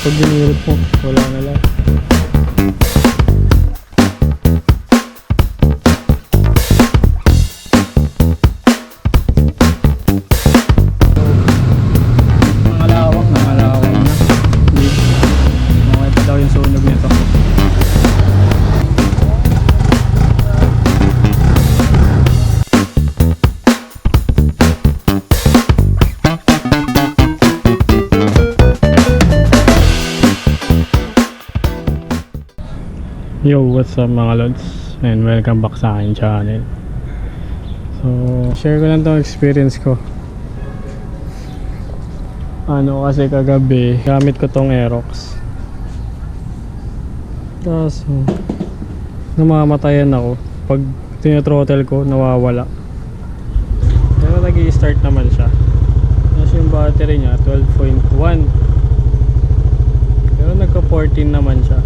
pag binirot mo, wala na lang. Yo, what's up mga lods? And welcome back sa aking channel. So, share ko lang tong experience ko. Ano kasi kagabi, gamit ko tong Aerox. Tapos, namamatayan ako. Pag tinotrottle ko, nawawala. Pero nag start naman siya. Tapos yung battery niya, 12.1. Pero nagka 14 naman siya.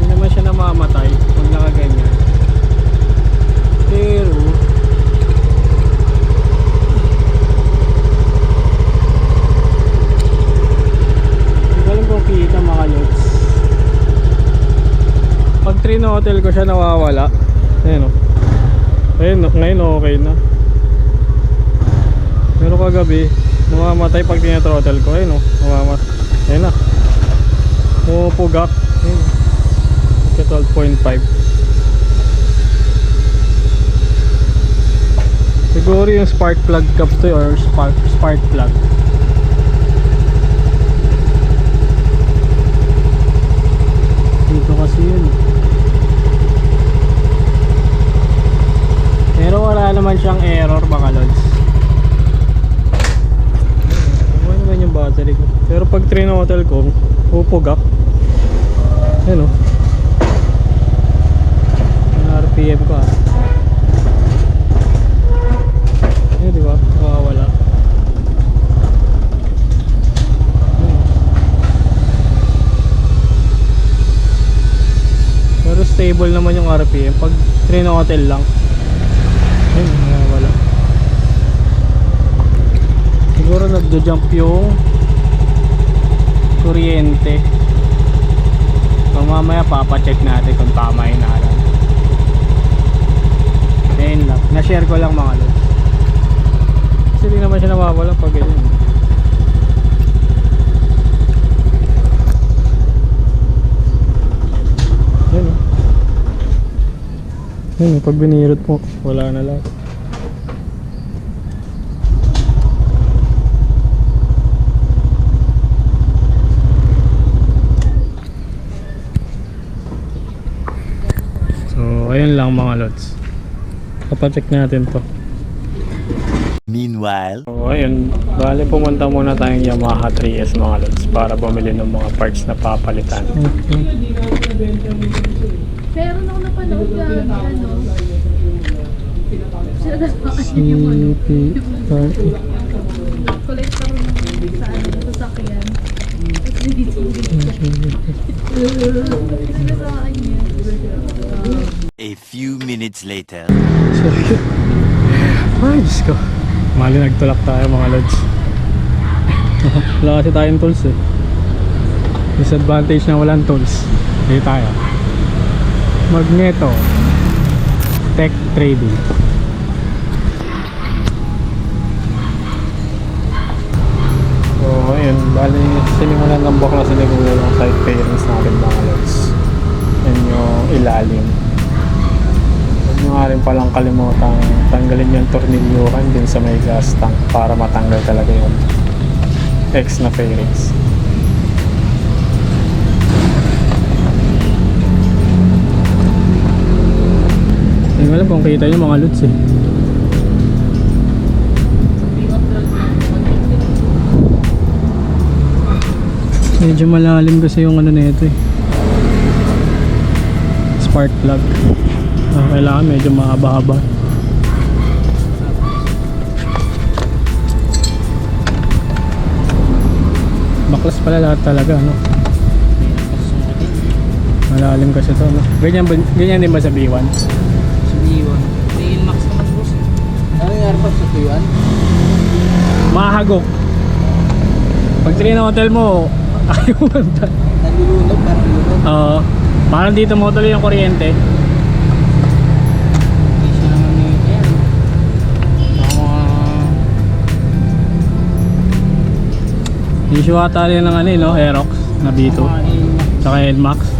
Hindi namamatay pag nakaganyan. Pero Hindi ko alam kung kita mga lods. Pag hotel ko siya nawawala. Ayun o. Ayun, o, ngayon okay na. Pero kagabi, namamatay pag tinatrottle ko. Ayun o, namamatay. Ayun na. Pumupugak. Ayun. Ka 12.5. Siguro yung spark plug cap to or spark spark plug. Dito kasi yun. Pero wala naman siyang error mga lods. Ano naman yung battery ko. Pero pag trinotel ko, pupugak. Ayun RPM ko ah. Ayun di ba? Nakawala. Ayun. Pero stable naman yung RPM pag trinotel lang. Ayun, nakawala. Siguro nagdo-jump yung kuryente. So mamaya papacheck natin kung tama yung nalan. Na-share ko lang mga lods. Kasi di naman siya nawawala pag ganyan. Yan o. Yan o, pag binirot mo, wala na. So, ayun lang mga lods. Papacheck natin to. Meanwhile, So, ayun. Bale, pumunta muna tayong Yamaha 3S mga lods para bumili ng mga parts na papalitan. Pero nung napanood ka, ano, sila na sa kanya yung ano, CP collector ng sa ano, sa sasakyan. Tapos. Sila sa kanya. Few minutes later. Sorry. Ay, Diyos ko. Mali nagtulak tayo mga lods. Wala kasi tayong tools eh. Disadvantage na walang tools. Dito tayo. Magneto. Tech Trading. So, ayun. Bali, sinimulan ng bakla sa nagula yung side fairings natin mga lods. Yan yung ilalim. Nyo nga rin palang kalimutan tanggalin yung tornilyuhan din sa may gas tank para matanggal talaga yung X na fairings. Hindi alam kung kita nyo mga lods eh. Medyo malalim kasi yung ano na ito eh. Spark plug uh, kailangan medyo mahaba-haba. Baklas pala lahat talaga no? Malalim kasi to no? ganyan, ganyan din ba sa B1? sa B1 tail max naman boss? Ano yung airpag sa B1? pag trinotel mo ayaw mo. Nalulunod parang lunod oo. Parang dito mo tuloy yung kuryente. Issue ata rin ng ano, eh, no? Aerox na B2. Tsaka Elmax.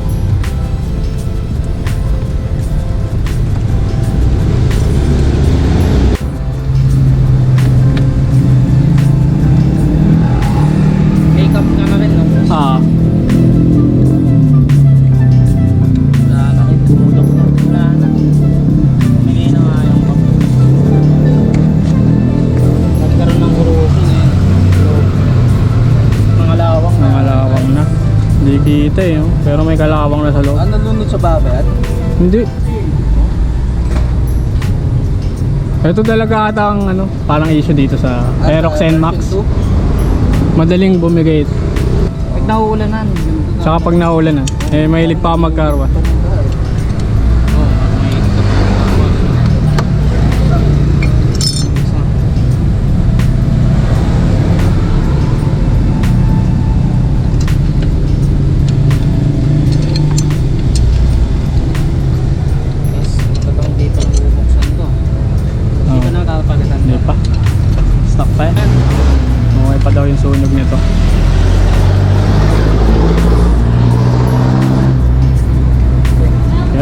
Pero may kalawang na sa loob. Ano nunod sa babat? Hindi. Ito talaga ata ang ano, parang issue dito sa Aerox uh, and Max. Madaling bumigay ito. Pag nahuulanan. Saka pag nahuulanan, eh mahilig pa magkarwa.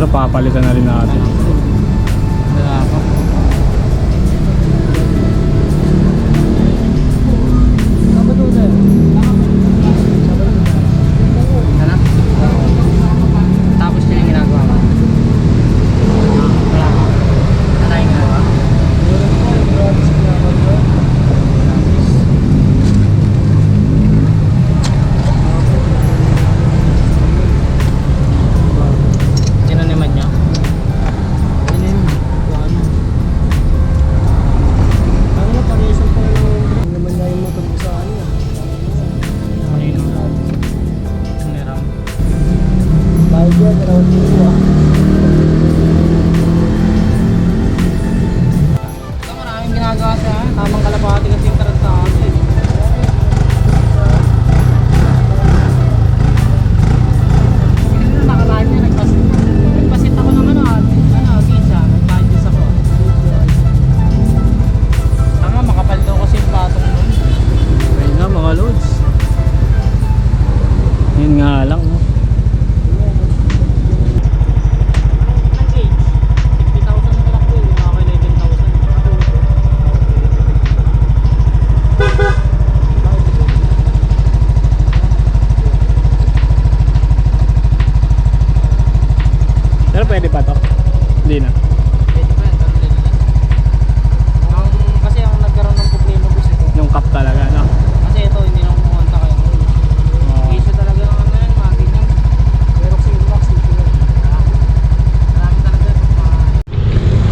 napapalitan na rin natin. tiga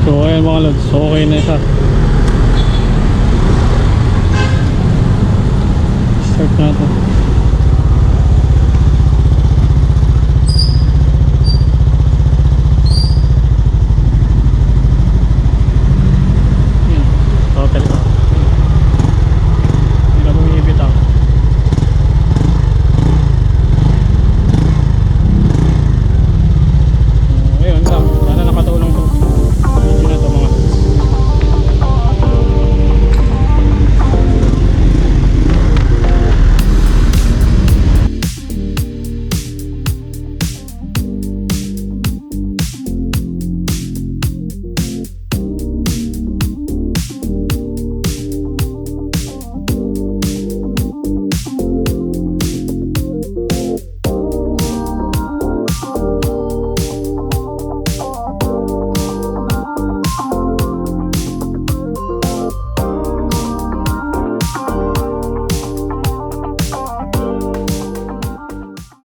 So ayan mga lods, okay na siya. Start na natin.